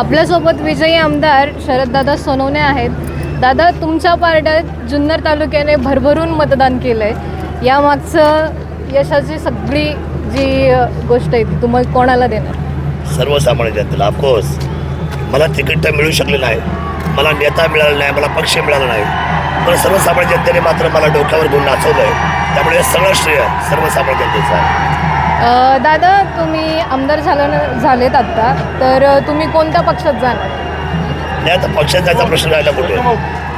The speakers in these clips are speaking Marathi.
आपल्यासोबत विजयी आमदार शरददादा सोनवणे आहेत. दादा तुमच्या पार्ट्यात जुन्नर तालुक्याने भरभरून मतदान केलं आहे यामागचं यशाची सगळी जी गोष्ट आहे ती तुम्हाला कोणाला देणार? सर्वसामान्य जनतेला ऑफकोर्स मला तिकीट तर मिळू शकले नाही. मला नेता मिळाला नाही मला पक्ष मिळाला नाही. पण सर्वसामान्य जनतेने मात्र मला डोक्यावर घेऊन नाचवलं आहे त्यामुळे सगळं श्रेय सर्वसामान्य जनतेचं आहे. दादा तुम्ही आमदार झालं झालेत आत्ता तर तुम्ही कोणत्या पक्षात जाणार? नाही आता पक्षात जायचा प्रश्न राहिला कुठे?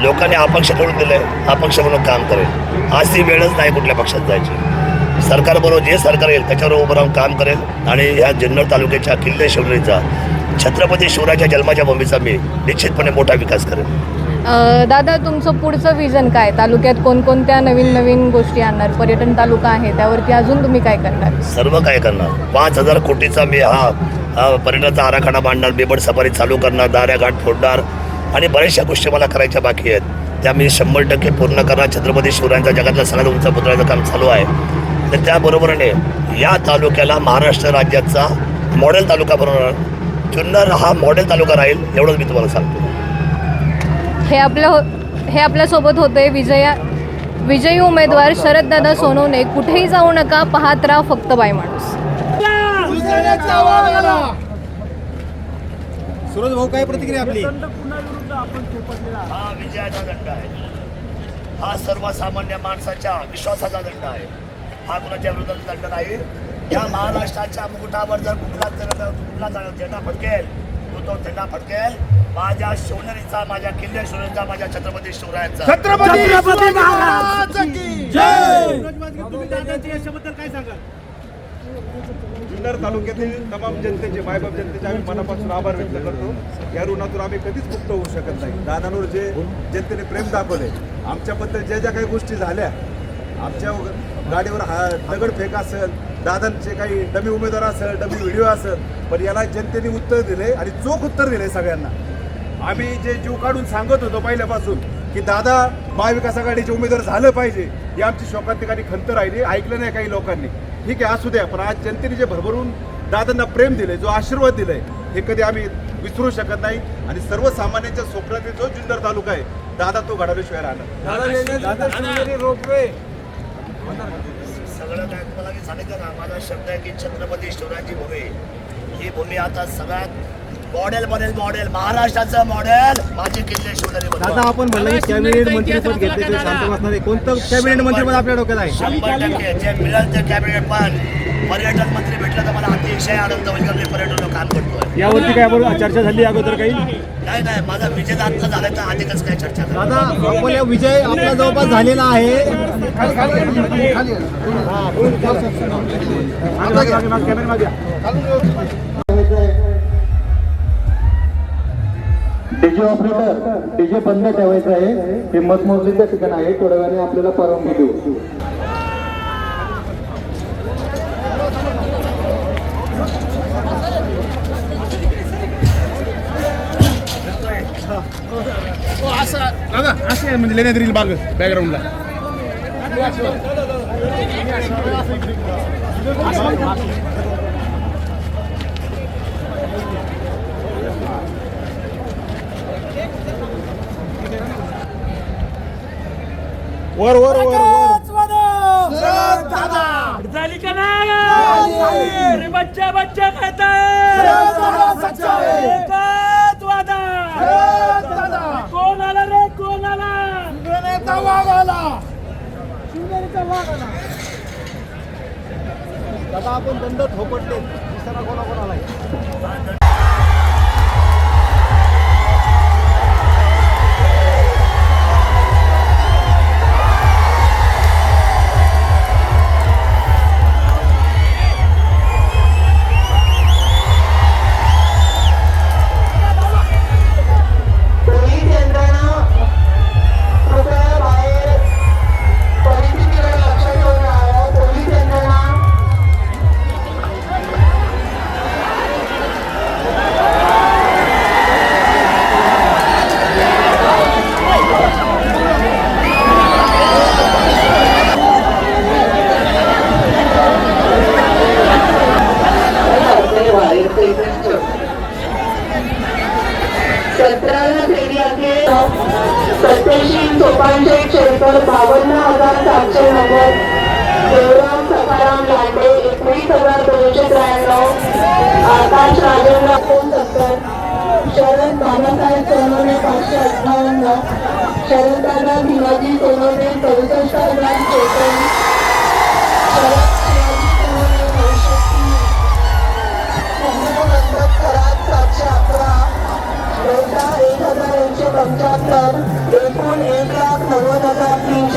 लोकांनी अपक्ष करून आहे अपक्ष म्हणून काम करेल. आज ती वेळच नाही कुठल्या पक्षात जायची. सरकारबरोबर जे सरकार येईल त्याच्यावर उभं राहून काम करेल. आणि ह्या जुन्नर तालुक्याच्या किल्ले शिवनेरीचा छत्रपती शिवराच्या जन्माच्या भूमीचा मी निश्चितपणे मोठा विकास करेन दादा तुमचं पुढचं विजन काय? तालुक्यात कोणकोणत्या नवीन नवीन गोष्टी आणणार? पर्यटन तालुका आहे त्यावरती अजून तुम्ही काय करणार? सर्व काय करणार? पाच हजार कोटीचा मी हा हा पर्यटनाचा आराखडा मांडणार बेबड सफारी चालू करणार दाऱ्याघाट फोडणार आणि बऱ्याचशा गोष्टी मला करायच्या बाकी आहेत. त्या मी शंभर टक्के पूर्ण करणार. छत्रपती शिवरायांचा जगातला सगळ्यात उंच पुतळ्याचं काम चालू आहे. तर त्याबरोबरने या तालुक्याला महाराष्ट्र राज्याचा मॉडेल तालुका बनवणार. जुन्नर हा मॉडेल तालुका राहील एवढंच मी तुम्हाला सांगतो. हे आपल्या हो हे आपल्यासोबत होते विजया विजयी उमेदवार शरददादा सोनवणे कुठेही जाऊ नका पाहत राहा फक्त बाय माणूस सुरज भाऊ काय प्रतिक्रिया आपली हा विजयाचा दंड आहे हा सर्वसामान्य माणसाच्या विश्वासाचा दंड आहे हा कुणाच्या विरोधात दंड नाही या महाराष्ट्राच्या मुकुटावर जर कुठला कुठला झेंडा फडकेल तो तो झेंडा फडकेल. माझ्या शिवनेरीचा माझ्या किल्ले शिवनेरीचा माझ्या छत्रपती शिवरायांचा. छत्रपती महाराज की जय! तुम्ही दादाच्या यशाबद्दल काय सांगाल? जुन्नर तालुक्यातील तमाम जनतेचे मायबाप जनतेचे आम्ही मनापासून आभार व्यक्त करतो. या ऋणातून आम्ही कधीच मुक्त होऊ शकत नाही. दादांवर जे जनतेने प्रेम दाखवले आमच्याबद्दल ज्या ज्या काही गोष्टी झाल्या आमच्या गाडीवर हा दगडफेक असेल दादांचे काही डमी उमेदवार असेल डमी व्हिडिओ असेल पण याला जनतेने उत्तर दिले आणि चोख उत्तर दिले सगळ्यांना आम्ही जे जीव काढून सांगत होतो पहिल्यापासून की दादा महाविकास आघाडीचे उमेदवार झालं पाहिजे ही आमची शोकांतिकाने खंत राहिली ऐकलं नाही काही लोकांनी ठीक आहे असू द्या पण आज जनतेने जे भरभरून दादांना प्रेम दिले जो आशीर्वाद दिलाय हे कधी आम्ही विसरू शकत नाही आणि सर्वसामान्यांच्या स्वप्नातील जो जुन्नर तालुका आहे दादा तो घडवल्याशिवाय राहणार सगळं काय तुम्हाला मी सांगितलं ना माझा शब्द आहे की छत्रपती शिवराजी भूमी. ही भूमी आता सगळ्यात मॉडेल बनेल मॉडेल. महाराष्ट्राचं मॉडेल. माझे किल्ले शिवनेरी बनवा. दादा आपण म्हणलं की कॅबिनेट मंत्रीपद घेतले ते शांत बसणार? आहे कोणतं कॅबिनेट मंत्रीपद आपल्या डोक्यात आहे? शंभर टक्के. जे मिळेल ते कॅबिनेट पण. पर्यटन मंत्री भेटलं तर मला अतिशय आनंद होईल कारण मी पर्यटन काम करतोय. यावरती काय बरोबर चर्चा झाली अगोदर काही? नाही नाही. माझा विजय आता झाला तर अधिकच काय चर्चा करा. दादा आपल्या विजय आपल्या जवळपास झालेला आहे. डीजे ऑपरेटर डीजे बंद ठेवायचं आहे. हे मतमोजणीचं ठिकाण आहे. थोड्या वेळाने आपल्याला परवानगी देऊ. असे म्हणजे लेण्यात येईल बाग बॅकग्राऊंडला वर वर वर वर. झाली का नाही? बच्चा बच्चा खाता एकच वादा. कोण आला रे? कोण आला? दादा आपण बंद थोपटले. दिसताना कोणा सतराव्या फेरी सत्याऐंशी चोपांचे क्षेत्र बावन्न हजार सातशे नव्वद देवराम सखाराम लांडे एकवीस हजार दोनशे त्र्याण्णव आकाश राजेंद्र एकोणसत्तर शरद बाबासाहेब सोनवणे पाचशे अठ्ठावन्न शरद दादा भिमाजी सोनवणे चौसष्ट हजार चोपन्न the word of